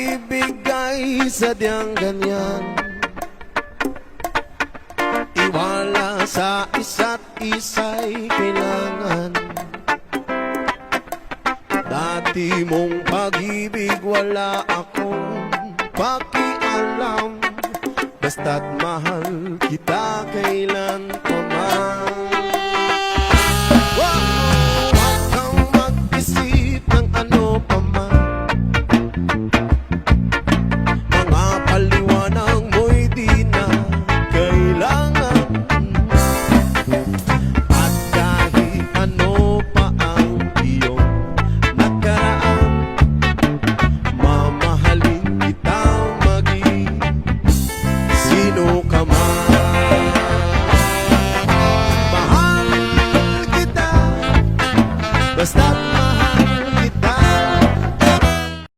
pag-ibig ay sadyang ganyan. Tiwala sa isa't isa'y kailangan. Dati mong pag-ibig wala akong pakialam. Basta't mahal kita kailan Mahal kita Basta't mahal